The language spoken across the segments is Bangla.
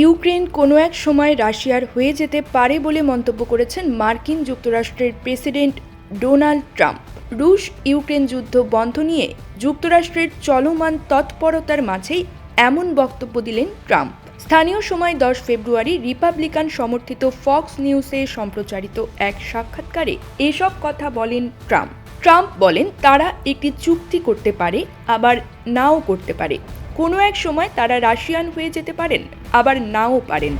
ইউক্রেন কোনো এক সময় রাশিয়ার হয়ে যেতে পারে বলে মন্তব্য করেছেন মার্কিন যুক্তরাষ্ট্রের প্রেসিডেন্ট ডোনাল্ড ট্রাম্প। রুশ ইউক্রেন যুদ্ধ বন্ধ নিয়ে যুক্তরাষ্ট্রের চলমান তৎপরতার মাঝেই এমন বক্তব্য দিলেন ট্রাম্প। স্থানীয় সময় দশ ফেব্রুয়ারি রিপাবলিকান সমর্থিত ফক্স নিউজে সম্প্রচারিত এক সাক্ষাৎকারে এসব কথা বলেন ট্রাম্প। ট্রাম্প বলেন, তারা একটি চুক্তি করতে পারে, আবার নাও করতে পারে। কোনো এক সময় তারা রাশিয়ান হয়ে যেতে পারেন, আবার নাও পারেন।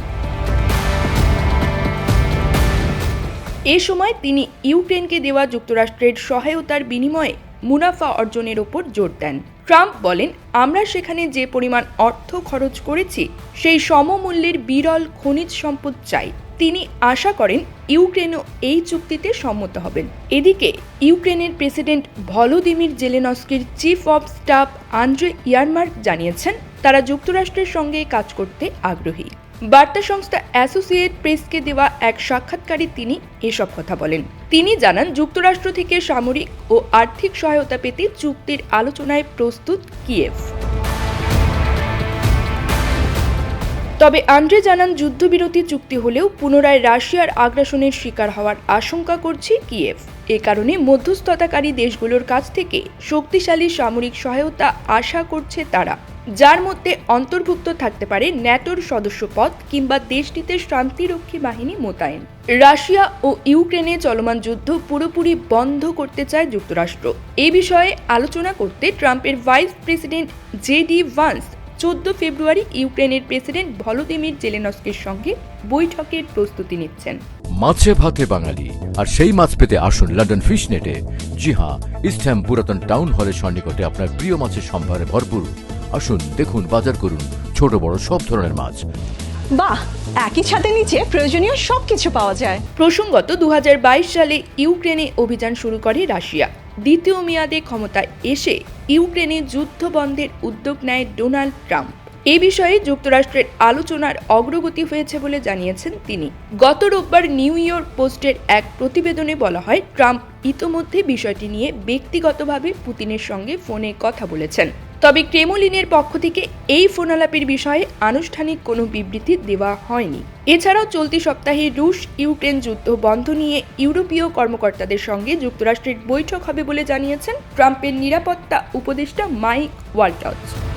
এ সময় তিনি ইউক্রেনকে দেওয়া যুক্তরাষ্ট্রের সহায়তার বিনিময়ে মুনাফা অর্জনের ওপর জোর দেন। ট্রাম্প বলেন, আমরা সেখানে যে পরিমাণ অর্থ খরচ করেছি, সেই সমমূল্যের বিরল খনিজ সম্পদ চাই। তিনি আশা করেন ইউক্রেনও এই চুক্তিতে সম্মত হবেন। এদিকে, ইউক্রেনের president Volodymyr জেলেনস্কির chief of staff Andriy Yermak জানিয়েছেন, তারা যুক্তরাষ্ট্রের সঙ্গে কাজ করতে আগ্রহী। বার্তা সংস্থা অ্যাসোসিয়েট প্রেসকে দেওয়া এক সাক্ষাৎকারে তিনি এসব কথা বলেন। তিনি জানান, যুক্তরাষ্ট্র থেকে সামরিক ও আর্থিক সহায়তা পেতে চুক্তির আলোচনায় প্রস্তুত কিয়েভ। তবে আন্দ্রে জানান যুদ্ধবিরতি চুক্তি হলেও পুনরায় রাশিয়ার আগ্রাসনের শিকার হওয়ার আশঙ্কা করছে কিয়েভ। এ কারণে মধ্যস্থতাকারী দেশগুলোর কাছ থেকে শক্তিশালী সামরিক সহায়তা আশা করছে তারা, যার মধ্যে অন্তর্ভুক্ত থাকতে পারে ন্যাটোর সদস্যপদ কিংবা দেশটিতে শান্তিরক্ষী বাহিনী মোতায়েন। রাশিয়া ও ইউক্রেনে চলমান যুদ্ধ পুরোপুরি বন্ধ করতে চায় যুক্তরাষ্ট্র। এ বিষয়ে আলোচনা করতে ট্রাম্পের vice president J D Vance চোদ্দ ফেব্রুয়ারি ইউক্রেনের প্রেসিডেন্ট ভলোদিমির জেলেনস্কের সঙ্গে বৈঠকের প্রস্তুতি নিচ্ছেন। মাছে ভাতে বাঙালি আর সেই মাছ পেতে আসুন লন্ডন ফিশ নেটে জি হ্যাঁ ইস্টহ্যাম পুরাতন টাউন হলের সন্নিকটে আপনার প্রিয় মাছের সম্ভারে ভরপুর। আসুন দেখুন বাজার করুন ছোট বড় সব ধরনের মাছ। বাহ একই ছাদের নিচে প্রয়োজনীয় সবকিছু পাওয়া যায়। প্রসঙ্গত দু হাজার বাইশ সালে ইউক্রেনে অভিযান শুরু করে রাশিয়া। দ্বিতীয় মেয়াদে ক্ষমতায় এসে ইউক্রেনে যুদ্ধ বন্ধের উদ্যোগ নেয় ডোনাল্ড ট্রাম্প। এ বিষয়ে যুক্তরাষ্ট্রের আলোচনার অগ্রগতি হয়েছে বলে জানিয়েছেন তিনি। গত রোববার নিউ ইয়র্ক পোস্টের এক প্রতিবেদনে বলা হয়, ট্রাম্প ইতোমধ্যে বিষয়টি নিয়ে ব্যক্তিগতভাবে পুতিনের সঙ্গে ফোনে কথা বলেছেন। তবে ক্রেমলিনের পক্ষ থেকে এই ফোনালাপের বিষয়ে আনুষ্ঠানিক কোনো বিবৃতি দেওয়া হয়নি। এছাড়াও চলতি সপ্তাহে রুশ ইউক্রেন যুদ্ধ বন্ধ নিয়ে ইউরোপীয় কর্মকর্তাদের সঙ্গে যুক্তরাষ্ট্রের বৈঠক হবে বলে জানিয়েছেন ট্রাম্পের নিরাপত্তা উপদেষ্টা মাইক ওয়াল্টাউস